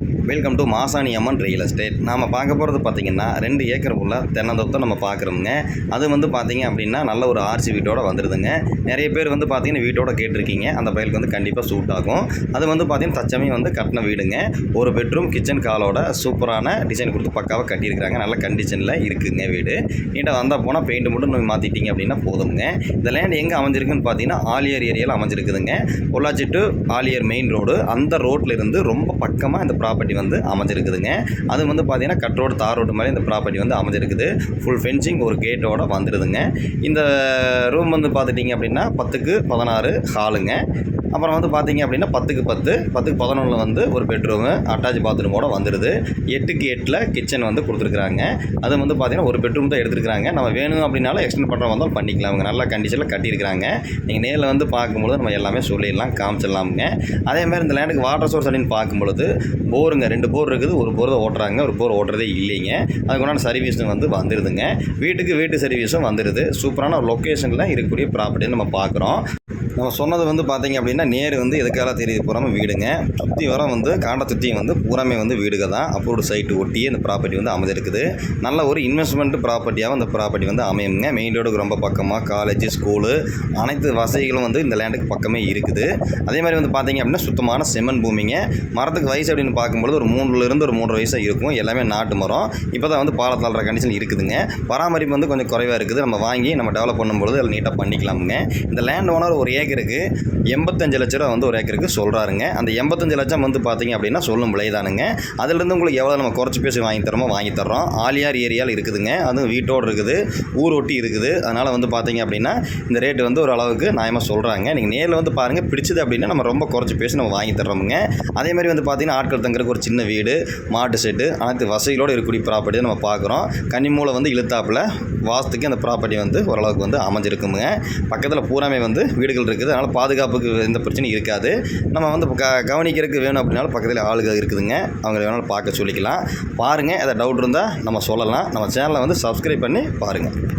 Welcome to Masani Amman real estate நாம் பார்க்க போகிறது பார்த்தீங்கன்னா ரெண்டு ஏக்கர் உள்ள தென்னந்தோத்தை நம்ம பார்க்குறோமுங்க அது வந்து பார்த்தீங்க அப்படின்னா நல்ல ஒரு ஆர்சி வீட்டோட வந்துடுதுங்க நிறைய பேர் வந்து பார்த்தீங்கன்னா வீட்டோட கேட்டிருக்கீங்க. அந்த பயலுக்கு வந்து கண்டிப்பாக சூட் ஆகும். அது வந்து பார்த்தீங்கன்னா தச்சமயம் வந்து கட்டின வீடுங்க. ஒரு பெட்ரூம் கிச்சன் காலோட சூப்பரான டிசைன் கொடுத்து பக்காவாக கட்டியிருக்கிறாங்க. நல்ல கண்டிஷனில் இருக்குங்க வீடு. நீட்டாக வந்தால் போனால் பெயிண்ட் மட்டும் நீங்கள் மாற்றிட்டீங்க அப்படின்னா போதுங்க இந்த லேண்ட் எங்கே அமைஞ்சிருக்குன்னு பார்த்தீங்கன்னா ஆலியர் ஏரியாவில் அமைஞ்சிருக்குதுங்க. Pollachi to Aliyar main road அந்த ரோட்டில் இருந்து ரொம்ப பக்கமாக இந்த ப்ராப்பர்ட்டி வந்து அமைஞ்சிருக்குதுங்க. அது வந்து பார்த்தீங்கன்னா கட் ரோடு தார் ரோடு மாதிரி இந்த ப்ராப்பர்ட்டி வந்து அமைஞ்சிருக்குது. ஃபுல் ஃபென்சிங் ஒரு கேட்டோட வந்துடுதுங்க இந்த ரூம் வந்து பார்த்துட்டிங்க அப்படின்னா பத்துக்கு பதினாறு ஹாலுங்க அப்புறம் வந்து பார்த்தீங்க அப்படின்னா பத்துக்கு பத்து பத்துக்கு பதினொன்றில் வந்து ஒரு பெட்ரூமு அட்டாச் பாத்ரூமோட வந்துடுது எட்டுக்கு எட்டில் கிச்சன் வந்து கொடுத்துருக்குறாங்க. அது வந்து பார்த்தீங்கன்னா ஒரு பெட்ரூம் தான் எடுத்துருக்காங்க நம்ம வேணும் அப்படின்னாலும் எக்ஸ்டெண்ட் பண்ணுற வந்தாலும் பண்ணிக்கலாம். அவங்க நல்ல கண்டிஷனில் கட்டியிருக்கிறாங்க. நீங்கள் நேரில் வந்து பார்க்கும்பொழுது நம்ம எல்லாமே சொல்லிடலாம் காமிச்சிடலாமுங்க. அதே மாதிரி இந்த லேண்டுக்கு வாட்டர் சோர்ஸ் அப்படின்னு பார்க்கும்பொழுது போருங்க. ரெண்டு போர் இருக்குது. ஒரு போர் தான் ஓட்டுறாங்க. ஒரு போர் ஓட்டுறதே இல்லைங்க. அதுக்குண்டான சர்வீஸும் வந்து வந்துடுதுங்க வீட்டுக்கு வீட்டு சர்வீஸும் வந்துடுது சூப்பரான லொக்கேஷனில் இருக்கக்கூடிய ப்ராப்பர்ட்டியை நம்ம பார்க்குறோம். நம்ம சொன்னது வந்து பார்த்தீங்க அப்படின்னா நேர் வந்து எதுக்காக தெரியுது பூராமல் வீடுங்க? சுற்றி வர வந்து காண்ட சுற்றியும் வந்து பூராமே வந்து வீடுக தான். அப்ரூவ்டு சைட்டு ஒட்டியே இந்த ப்ராப்பர்ட்டி வந்து அமைஞ்சிருக்குது. நல்ல ஒரு இன்வெஸ்ட்மெண்ட் ப்ராப்பர்ட்டியாகவும் இந்த ப்ராப்பர்ட்டி வந்து அமையுங்க. மெயின் ரோடுக்கு ரொம்ப பக்கமாக காலேஜ் ஸ்கூலு அனைத்து வசதிகளும் வந்து இந்த லேண்டுக்கு பக்கமே இருக்குது. அதே மாதிரி வந்து பார்த்தீங்க அப்படின்னா சுத்தமான செம்மன் பூமிங்க. மரத்துக்கு வயசு அப்படின்னு பார்க்கும்பொழுது ஒரு மூணுலேருந்து ஒரு மூன்று வயசாக இருக்கும். எல்லாமே நாட்டு மரம். இப்போ தான் வந்து பாலத்தாளர கண்டிஷன் இருக்குதுங்க. பராமரிப்பு வந்து கொஞ்சம் குறைவாக இருக்குது. நம்ம வாங்கி நம்ம டெவலப் பண்ணும்பொழுது அதில் நீட்டாக பண்ணிக்கலாமுங்க. இந்த லேண்ட் ஓனர் ஒரு ஏக்கருக்கு எண்பத்தஞ்சு லட்ச ரூபா வந்து ஒரு ஏக்கருக்கு சொல்கிறாருங்க அந்த எண்பத்தஞ்சு லட்சம் வந்து பார்த்தீங்க அப்படின்னா சொல்லும் விலைதானுங்க. அதுலேருந்து உங்களுக்கு எவ்வளோ நம்ம குறைச்சி பேசி வாங்கி தரோமோ வாங்கி தர்றோம். ஆலியார் ஏரியாவில் இருக்குதுங்க. அதுவும் வீட்டோடு இருக்குது. ஊர் ஒட்டி இருக்குது. அதனால் வந்து பார்த்தீங்க அப்படின்னா இந்த ரேட்டு வந்து ஒரு அளவுக்கு நியாயமாக சொல்கிறாங்க நீங்கள் நேரில் வந்து பாருங்கள் பிடிச்சது அப்படின்னா நம்ம ரொம்ப குறைச்சி பேசி நம்ம வாங்கி தர்றோமுங்க. அதே மாதிரி வந்து பார்த்தீங்கன்னா ஆட்கள் தங்குறதுக்கு ஒரு சின்ன வீடு மாட்டு செட்டு அனைத்து வசதிகளோடு இருக்கக்கூடிய ப்ராப்பர்ட்டி நம்ம பார்க்குறோம் கன்னிமூலை வந்து இழுத்தாப்பில் வாசத்துக்கு அந்த ப்ராப்பர்ட்டி வந்து ஓரளவுக்கு வந்து அமைஞ்சிருக்குங்க பக்கத்தில் பூராமே வந்து வீடுகள் இருக்குது. அதனால் பாதுகாப்புக்கு எந்த பிரச்சனையும் இருக்காது. நம்ம வந்து க கவனிக்கிறதுக்கு வேணும் அப்படின்னாலும் பக்கத்தில் ஆளுகள் இருக்குதுங்க. அவங்கள வேணாலும் பார்க்க சொல்லிக்கலாம். பாருங்கள் எதாவது டவுட் இருந்தால் நம்ம சொல்லலாம். நம்ம சேனலை வந்து சப்ஸ்கிரைப் பண்ணி பாருங்கள்